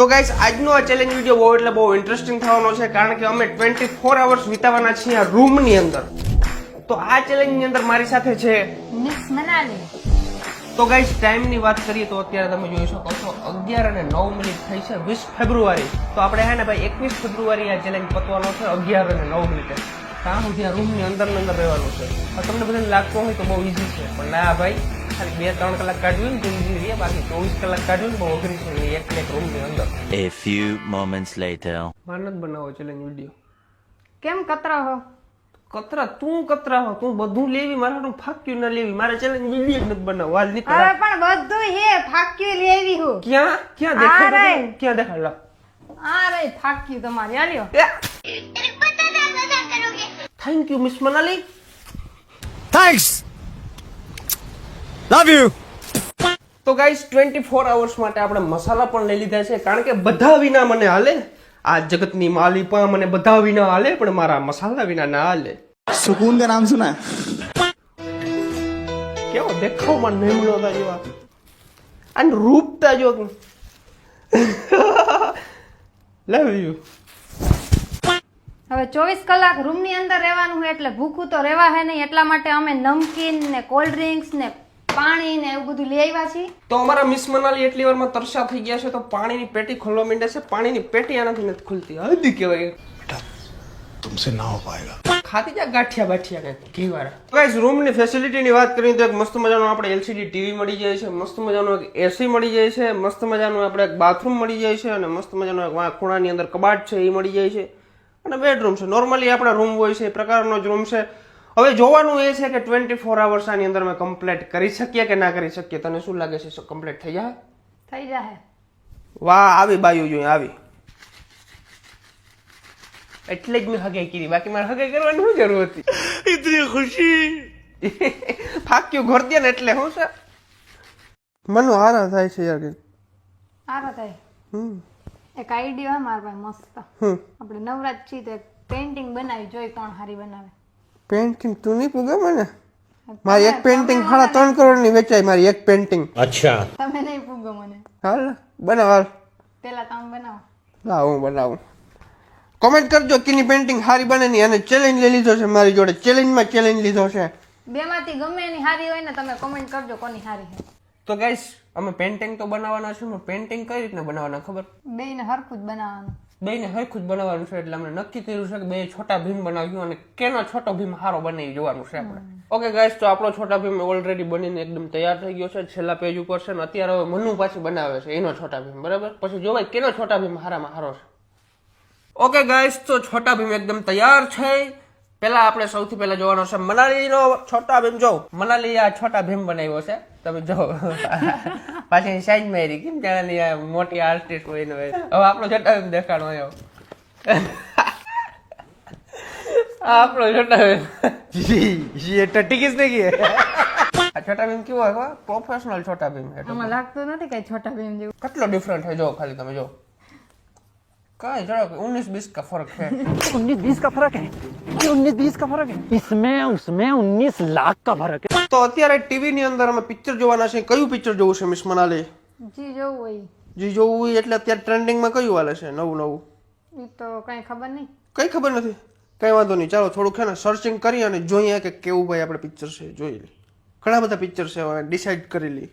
તો ગાઈસ આજનો આ ચેલેન્જ વીડિયો બહુ એટલે બહુ ઇન્ટરેસ્ટિંગ થવાનો છે કારણ કે અમે ટ્વેન્ટી ફોર અવર્સ વિતાવવાના છીએ આ રૂમની અંદર. તો આ ચેલેન્જની અંદર મારી સાથે છે. મિક્સ મનાલી. તો ગાઈસ ટાઈમની વાત કરીએ તો અત્યારે તમે જોઈ શકો છો અગિયાર અને નવ મિનિટ થઈ છે વીસ ફેબ્રુઆરી. તો આપણે હે ને ભાઈ એકવીસ ફેબ્રુઆરી આ ચેલેન્જ પતવાનો છે અગિયાર અને નવ મિનિટે. ત્યાં સુધી આ રૂમની અંદર ને અંદર રહેવાનું છે. તમને બધાને લાગતું હોય તો બહુ ઈઝી છે પણ ના ભાઈ ખાલી બે ત્રણ કલાક કાઢવી ને જિંદગી રહે બાકી ચોવીસ કલાક કાઢવી ને એ એક ને એક રૂમની અંદર. A few moments later. માનત બનાવો ચેલેન્જ વીડિયો. કેમ કતરા હો? કતરા? તું કતરા હો? તું બધું લેવી મારા ફાક્યું ના લેવી. મારે ચેલેન્જ વીડિયો નથી બનાવવો. હાલની અરે પણ બધું હે ફાક્યું લેવી હું. ક્યાં? ક્યાં રે. બધું? ક્યાં દેખાડો આ રે ફાક્યું તમારી. આલ્યો thank you miss Manali Thanks. Love you તો ગાઈસ ટ્વેન્ટી ફોર અવર્સ માટે આપણે મસાલા પણ લઈ લીધા છે કારણ કે બધા વિના મને હાલે. આ જગતની માલી પણ મને બધા વિના હાલે પણ મારા મસાલા વિના ના હાલે. સુકૂન કે નામ સુના કેવો દેખાવમાં મેમણો હતા જેવા. અને રૂપતા જો લવ યુ હવે ચોવીસ કલાક રૂમની અંદર રહેવાનું હોય એટલે ભૂખું તો રહેવા હે નહીં એટલા માટે અમે નમકીન ને કોલ્ડ ડ્રિંક્સ ને પાણી ને એવું બધું લઈ આવ્યા છે તો અમારા મિસ મનાલી એટલી વારમાં તરસા થઈ ગયા છે તો પાણીની પેટી ખોલવા માંડે છે. પાણીની પેટી આનાથી નથી ખુલતી. હદી કહેવાય. બેટા તુમસે ના હો પાએગા ખાતી જા ગાઠિયા બાઠિયા કે ઘીવાર ગાઈસ રૂમની ફેસિલિટીની વાત કરીએ તો એક મસ્ત મજાનો આપણે એલસીડી ટીવી મળી જાય છે મસ્ત મજાનો એક એસી મળી જાય છે મસ્ત મજાનું આપણે એક બાથરૂમ મળી જાય છે અને મસ્ત મજાનો એક ખૂણાની અંદર કબાટ છે એ મળી જાય છે. અને બેડરૂમ છે. નોર્મલી આપણા રૂમ હોય છે એ પ્રકારનો જ રૂમ છે. હવે જોવાનું એ છે કે ટ્વેન્ટી ફોર આવર્સ આની અંદર અમે કમ્પ્લીટ કરી શકીએ કે ના કરી શકીએ? તને શું લાગે છે કમ્પ્લીટ થઈ જાય થઈ જાય વાહ આવી બાયુ જોઈએ આવી. એટલે જ મેં હગાઈ કરી બાકી મારે હગાઈ કરવાની શું જરૂર હતી? એટલી ખુશી. ફાક્યું ઘર દે ને એટલે હું છે મને આરા થાય છે યાર આરા થાય? હમ. એક આઈડિયા મારા પાસે મસ્ત. આપણે નવરાત છીએ તો પેઇન્ટિંગ બનાવી જોઈ કોણ હારી બનાવે. પેન્ટિંગ તું નહીં પૂગે મને? મારી એક પેન્ટિંગ સાડા ત્રણ કરોડની વેચાય મારી એક પેન્ટિંગ તમે નહીં પૂગો મને. હાલ બનાવ હાલ. પેલા તમે બનાવો. લાવ હું બનાવું. કોમેન્ટ કરજો કેની પેન્ટિંગ સારી બને ની અને ચેલેન્જ લઈ લીધો છે મારી જોડે. ચેલેન્જમાં ચેલેન્જ લીધો છે. બેમાંથી ગમે એની હારી હોય ને તમે કોમેન્ટ કરજો કોની હારી છે. તો ગાઈસ અમે પેન્ટિંગ તો બનાવવાના છે પણ પેન્ટિંગ કઈ રીતના બનાવવાના ખબર? બેયને હરખું જ બનાવવાનું. બેયને હરખું જ બનાવવાનું છે એટલે અમને નક્કી કર્યું છે કે બે છોટા ભીમ બનાવ્યું અને કેનો છોટો ભીમ હારો બનાવી જોવાનું છે આપણે ઓકે ગાઈસ તો આપણો છોટા ભીમ ઓલરેડી બનીને એકદમ તૈયાર થઈ ગયો છે. છેલ્લા પેજ ઉપર છે ને અત્યારે હવે મનુ પાછી બનાવે છે એનો છોટા ભીમ બરાબર? પછી જોવાય કેનો છોટા ભીમ હારામાં હારો છે. ઓકે ગાઈસ તો છોટા ભીમ એકદમ તૈયાર છે. પેલા આપણે સૌથી પહેલા જોવાનો છે મનાલીનો છોટા ભીમ જો. મનાલી આ છોટા ભીમ બનાવ્યો છે. તમે જો પાછી સાઈજ મારી કેમ જાણે આ મોટી આર્ટિસ્ટ હોય ને હોય. હવે આપણો છોટા ભીમ દેખાડો આવ્યો આ આપણો છોટા ભીમ जी ये टट्टी किसने की है આ છોટા ભીમ કેવો હોય પ્રોફેશનલ છોટા ભીમ છે આમાં લાગતું નથી કઈ છોટા ભીમ જેવું કેટલો ડિફરન્ટ છે જો ખાલી તમે જો का जरा उन्नीस बीस का फर्क है उन्नीस बीस का फर्क है उन्नीस बीस का फर्क है इसमें उसमें उन्नीस लाख का फर्क है તો અત્યારે ટીવી ની અંદર અમે પિક્ચર જોવાના છે કયું પિક્ચર જોવું છે મિસ મનાલી? જી જોવું હોય. જી જોવું હોય એટલે અત્યારે ટ્રેન્ડિંગમાં કયું હાલે છે નવું નવું? એ તો કઈ ખબર નહીં. કઈ ખબર નથી. કઈ વાંધો નહીં. ચાલો થોડુંક છે સર્ચિંગ કરી અને જોઈએ કે કેવું ભાઈ આપણે પિક્ચર છે જોઈ લે ઘણા બધા પિક્ચર છે ડિસાઈડ કરી લઈએ.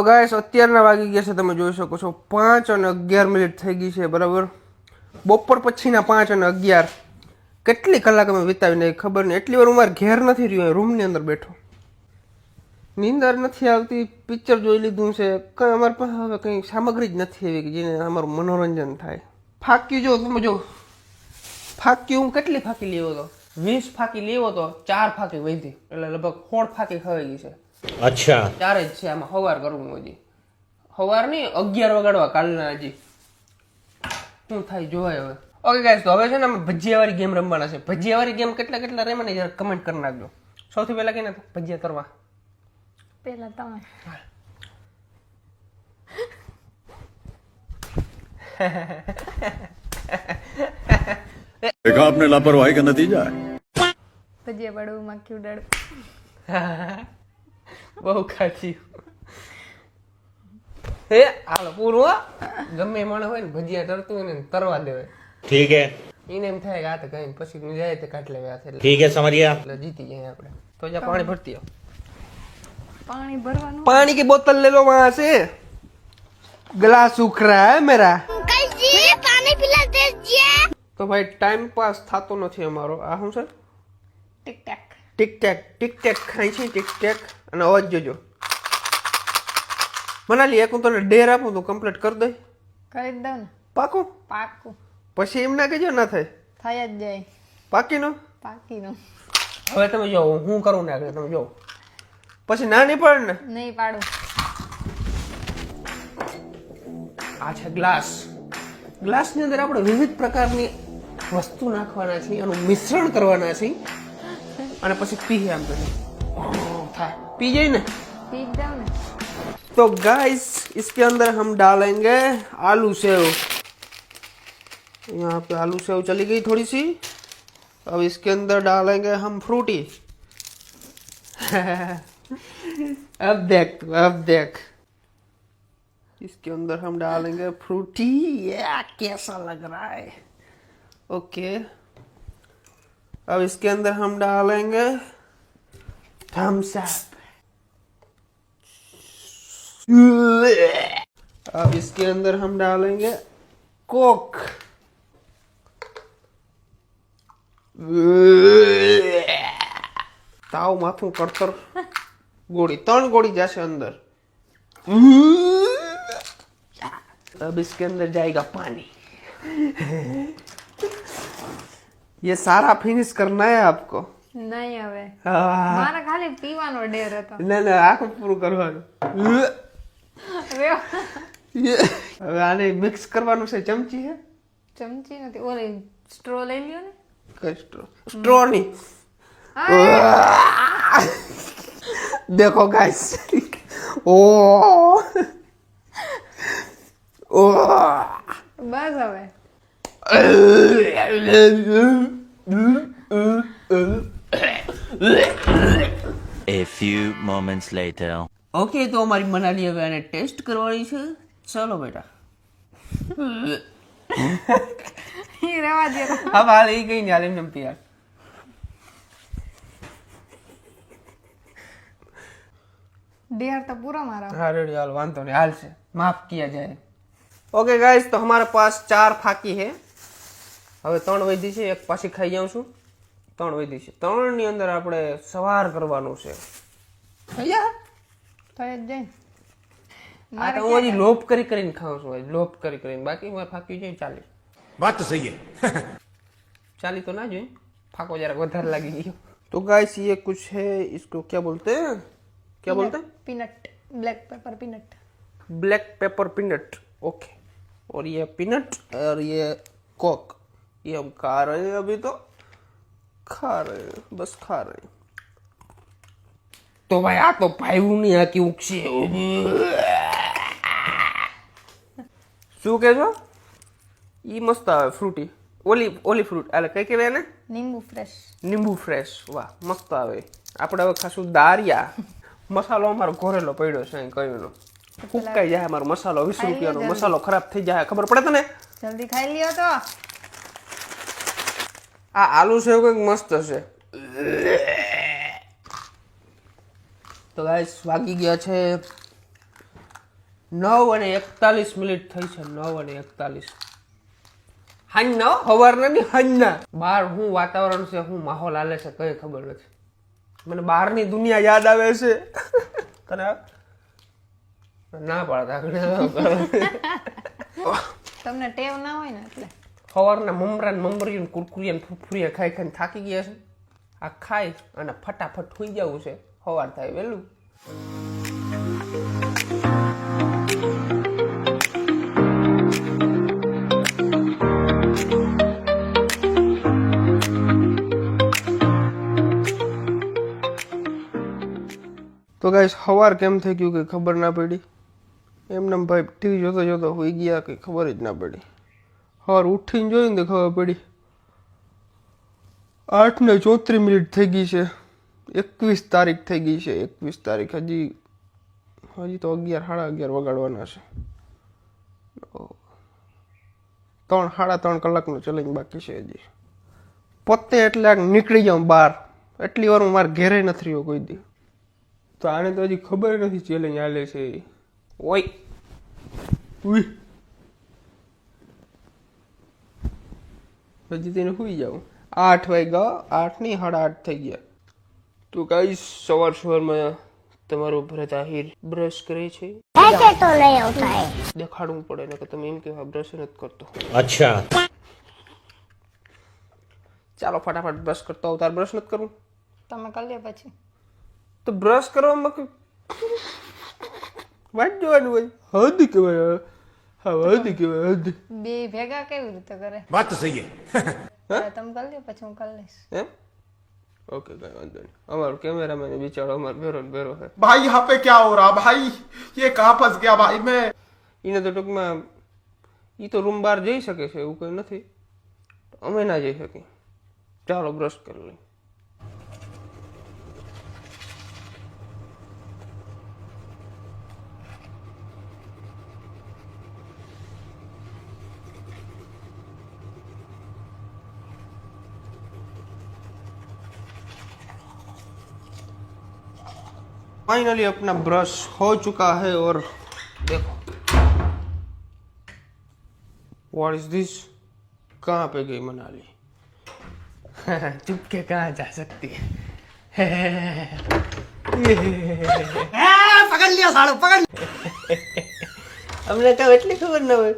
તો ગાયસ અત્યારના વાગી ગયા છે, તમે જોઈ શકો છો. પાંચ અને અગિયાર મિનિટ થઈ ગઈ છે, બરાબર? બપોર પછીના પાંચ અને અગિયાર. કેટલી કલાક અમે વિતાવીને ખબર નહીં. એટલી વાર હું મારે ઘેર નથી રહ્યો રૂમની અંદર બેઠો. નીંદર નથી આવતી પિક્ચર જોઈ લીધું છે. કંઈ અમારી પાસે હવે કંઈ સામગ્રી જ નથી એવી કે જેને અમારું મનોરંજન થાય. ફાક્યું જો, તમે જો. ફાક્યું, હું કેટલી ફાકી લેવો હતો વીસ ફાકી લેવો તો ચાર ફાકી વધી. એટલે લગભગ સોળ ફાકી ખવાઈ ગઈ છે. अच्छा ચારે જ છે આમાં હવાર કરવું હજી હવાર નહીં અગિયાર વગાડવા કાલના હજી શું થાય જોવાય હવે ઓકે ગાઈસ તો હવે છે ને અમે ભજીયાવાળી ગેમ રમવાના છે ભજીયાવાળી ગેમ કેટલા કેટલા રમે ને જરા કમેન્ટ કરી નાખજો સૌથી પહેલા કે ભજીયા કરવા પેલા તમે देखा आपने लापरवाही का नतीजा है ભજીયા પડવું માખી ઉડાડું બહુ ખાધી હે હાલ પૂરું ગમે માણસ હોય ને ભજીયા તરતું હોય ને તરવા દેવાય. ઠીક હે. એને એમ થાય કે આ તો કઈ પછી જાય તો કાટ લેવા એટલે. ઠીક હે સમરિયા. એટલે જીતી જાય આપણે. તો જા પાણી ભરતી આવ પાણી ભરવાનું? પાણી કે બોતલ લે લો વહાં છે ગ્લાસ ઉખરા હે મેરા? કઈ પાણી પીલા દે તો ભાઈ ટાઈમ પાસ થતો નથી અમારો. આ શું છે? Tic Tac Tic Tac Tic Tac ખાય છે ટીક ટેક અને અવાજ જોજો. મનાલી એક હું તને ડેર આપું તો કમ્પ્લીટ કરી દઈ કરી જ દઉં ને. પાકું? પાકું. પછી એમ ના કહેજો ના થાય. થાય જ જાય. પાકીનો? પાકીનું. હવે તમે જો હું કરું ને આગળ? તમે જો. પછી ના નહીં પડે ને? નહીં પાડું. આ છે ગ્લાસ. ગ્લાસની અંદર આપણે વિવિધ પ્રકારની વસ્તુ નાખવાના છે એનું મિશ્રણ કરવાના છે અને પછી પીએ આમ કરી થાય પી જાય ને પી જ દઉં ને तो गाइस इसके अंदर हम डालेंगे आलू सेव यहाँ पे आलू सेव चली गई थोड़ी सी अब इसके अंदर डालेंगे हम फ्रूटी अब देख तू अब देख इसके अंदर हम डालेंगे फ्रूटी या कैसा लग रहा है ओके अब इसके अंदर हम डालेंगे थम्स अप अब इसके अंदर हम डालेंगे कोक તાવ માથું કડતર ગોળી ત્રણ ગોળી જશે અંદર अब इसके अंदर जाएगा पानी ये सारा फिनिश करना है आपको નહીં હવે हाँ। મારે ખાલી પીવાનો ડેર હતો ના ના આખું પૂરું કરવાનું હવે આને મિક્સ કરવાનું છે ચમચી હે ચમચી નથી ઓલી સ્ટ્રો લઈ લ્યો ને કઈ સ્ટ્રો સ્ટ્રો ની देखो गाइस ओ ओ બસ હવે A few moments later. Okay તો અમારી મનાલી હવે આને ટેસ્ટ કરવાની છે. ચલો બેટા. રેવા એ કઈ નહીં હાલ એમ પિયાર તો પૂરા મારા. હા વાંધો નહીં હાલ છે. માફ કિયા જાય. ઓકે ગાઈસ તો હમારે પાસ ચાર ફાકી હે. હવે ત્રણ વૈધી છે એક પાછી ખાઈ જાઉં છું ત્રણ વૈધી છે ત્રણ ની અંદર આપણે સવાર કરવાનું છે ખાઈ થઈ જ જાય ને. આ તો હું હજી લોપ કરી કરીને ખાઉં છું હજી લોપ કરી કરીને બાકી મારે ફાકી જાય ચાલી बात तो सही है ચાલી તો ના જોઈએ ફાકો જરાક વધારે લાગી ગયો तो गाइस ये कुछ है इसको क्या बोलते हैं क्या बोलते हैं peanut black pepper peanut black pepper peanut okay और ये पीनट और ये कोक ये हम खा रहे हैं अभी तो खा रहे हैं बस खा रहे हैं तो भाई આ તો ભાઈવું નહીં આ કેવું છે શું કે છો ઈ મસ્ત આવે ફ્રૂટી ઓલી ઓલી ફ્રૂટ એટલે કઈ કહેવાય ને नींबू फ्रेश લીંબુ ફ્રેશ વાહ મસ્ત આવે આપણે હવે ખાશું દારિયા મસાલો અમારો ઘોરેલો પડ્યો છે અહીં કયુંનો ફૂંકાઈ જાય અમારો મસાલો વીસ ખાઈ લ્યો રૂપિયાનો જલ્દી. મસાલો ખરાબ થઈ જાય ખબર પડે તને જલ્દી ખાઈ લ્યો તો આ આલુ સેવ કંઈક મસ્ત છે. તો ગાઈસ વાગી ગયા છે નવ અને એકતાલીસ મિનિટ થઈ છે નવ અને એકતાલીસ. હાંજના સવારના ની. હાંજના બહાર હું વાતાવરણ છે હું માહોલ હાલે છે કઈ ખબર નથી. મને બહારની દુનિયા યાદ આવે છે. તને ના પાડતા. તમને ટેવ ના હોય ને એટલે. સવારના મમરા ને મમરીયું કુરકુરિયા ને ફૂફુરિયા ખાઈ ખાઈને થાકી ગયા છે. આ ખાઈ અને ફટાફટ થઈ જવું છે. સવાર થાય વહેલું. તો ગાઈસ સવાર કેમ થઈ ગયું? કે ખબર ના પડી? એમને ભાઈ ટીવી જોતો જોતો હોઈ ગયા કે ખબર જ ના પડી. સવાર ઉઠીને જોઈને તો ખબર પડી. આઠ ને ચોત્રીસ મિનિટ થઈ ગઈ છે. એકવીસ તારીખ થઈ ગઈ છે. એકવીસ તારીખ હજી હજી તો અગિયાર, સાડા અગિયાર વગાડવાના છે. ત્રણ, સાડા ત્રણ કલાકનું ચેલેન્જ બાકી છે હજી. પોતે એટલે નીકળી જાઉં બહાર. એટલી વાર હું મારા ઘેરે નથી રહ્યો કોઈ દી. તો આને તો હજી ખબર નથી ચેલેન્જ હાલે છે. ઓય. ઉઈ. પછી તેને સુઈ જાઉં. આઠ વાગ્યા આઠની સાડા આઠ થઈ ગયા. તો કઈ સવાર સવારમાં તમારો ભરત આહિર બ્રશ કરે છે? દેખાડવું પડે ને કે તમે એમ કેવા બ્રશ નથી કરતો. અચ્છા. ચાલો ફટાફટ બ્રશ કરતો આવું બ્રશ નથી કરવું તમે કરી લે પછી. તો બ્રશ કરવામાં વાંચવાનું હોય? હદ કહેવાય હવાદી કે હદ બે ભેગા કેવી રીતે કરે? વાત તો સહી હે. તમે કરી લો પછી હું કરી લઈશ. એમ? ઓકે કઈ વાંધો નહીં. અમારો કેમેરામેન બિચારો અમારો ભેરો ભેરો હે ભાઈ યહાં પે ક્યા હો રહા? ભાઈ યે કહાં ફસ ગયા? ભાઈ મેં એને તો ટૂંકમાં એ તો રૂમ બહાર જઈ શકે છે એવું કંઈ નથી. અમે ના જઈ શકીએ. ચાલો બ્રશ કરી લઈએ. फाइनली अपना ब्रश हो चुका है और देखो व्हाट इज दिस कहाँ पे गई मनाली चुपके कहाँ जा सकती है पकड़ लिया साड़ू पकड़ અમને કાંઈ એટલી ખબર ન હોય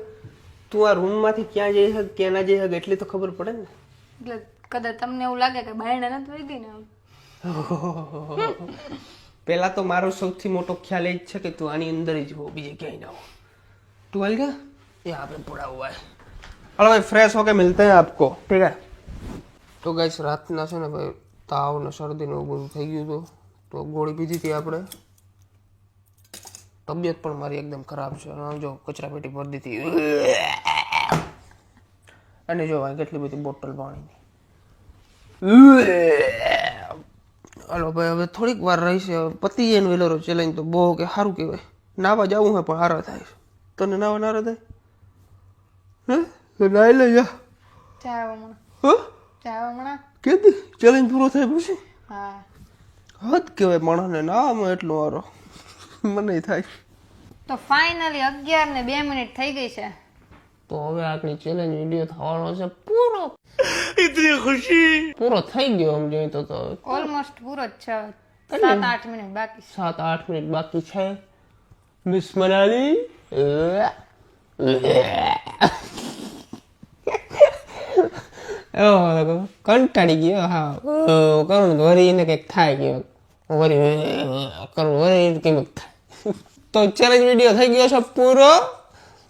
તું આ રૂમમાંથી ક્યાં જઈ શક ક્યાં ના જઈ શક એટલી તો ખબર પડે ને એટલે કદાચ તમને એવું લાગે કે બાયણે નથી વહી ગઈ ને આમ. પહેલા તો મારો સૌથી મોટો ખ્યાલ એ જ છે કે તું આની અંદર જ હો બીજે ક્યાંય ના હો તું હાલ ગયા यहाँ पे पड़ा हुआ है हेलो भाई फ्रेश होके मिलते हैं आपको ठीक है તો ગાઈસ રાતના છે ને ભાઈ તાવ ને શરદી ને એવું બધું થઈ ગયું હતું તો ગોળી પીધી હતી આપણે તબિયત પણ મારી એકદમ ખરાબ છે અને આમ જો કચરા પેટી ભરી દીધી અને જો ભાઈ કેટલી બધી બોટલ પાણીની હાલો ભાઈ હવે થોડીક વાર રહીશે. હવે પતી જાય વેલોરો ચેલેન્જ તો બહુ કે સારું કહેવાય. નાવા જવું હોય પણ હારો થાય તને નાવા નારા થાય? હે? નાઈ લઈ જા. કેદી? ચેલેન્જ પૂરો થાય પછી? હા. હદ કહેવાય માણસને નાવામાં એટલો હારો. મને થાય. તો ફાઇનલી અગિયાર ને બે મિનિટ થઈ ગઈ છે. તો હવે આપણી ચેલેન્જ વીડિયો થવાનો છે પૂરો ઇતની ખુશી પૂરો થઈ ગયો આમ જોઈએ તો તો ઓલમોસ્ટ પૂરો જ છે સાત આઠ મિનિટ બાકી છે સાત આઠ મિનિટ બાકી છે મિસ મનાલી કંટાળી ગયો હા કરું તો વરી એને કંઈક થાય ગયો વરી કરું વરી કંઈક થાય તો ચેલેન્જ વીડિયો થઈ ગયો છે પૂરો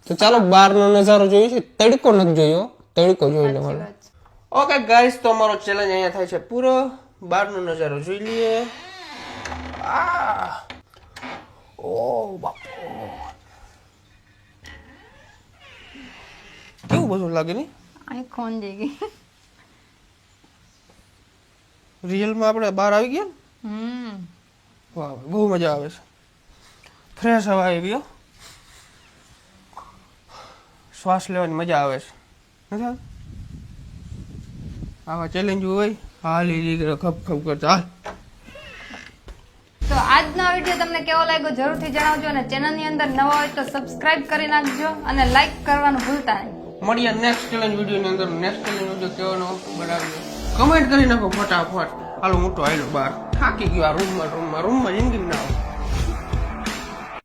તો ચાલો બહારનો નજારો જોઈએ છે. તડકો નથી જોયો. તડકો જોઈ લેવાનો ઓકે ગાઈસ તો અમારો ચેલેન્જ અહીંયા થાય છે પૂરો. બહારનો નજારો જોઈ લઈએ. ઓ બાપો. કેવું બધું લાગે ને અહીં કોણ દેગી રિયલમાં આપણે બહાર આવી ગયા ને? હમ. વાહ બહુ મજા આવે છે. ફ્રેશ હવા આવી હો. શ્વાસ લેવાની મજા આવે છે. નથી આવા ચેલેન્જ હોય હાલ લીધે ખપ ખપ કરતા. હાલ. તો આજનો વીડિયો તમને કેવો લાગ્યો જરૂરથી જણાવજો અને ચેનલની અંદર નવા હોય તો સબસ્ક્રાઇબ કરી નાખજો અને લાઈક કરવાનું ભૂલતા નહીં. મળીએ નેક્સ્ટ ચેલેન્જ વિડીયોની અંદર. નેક્સ્ટ ચેલેન્જ વીડિયો કેવાનો બનાવજો કમેન્ટ કરી નાખો ફટાફટ. હાલો મોટો આવેલો બહાર થાકી ગયો આ રૂમમાં રૂમમાં રૂમમાં જિંદગી ના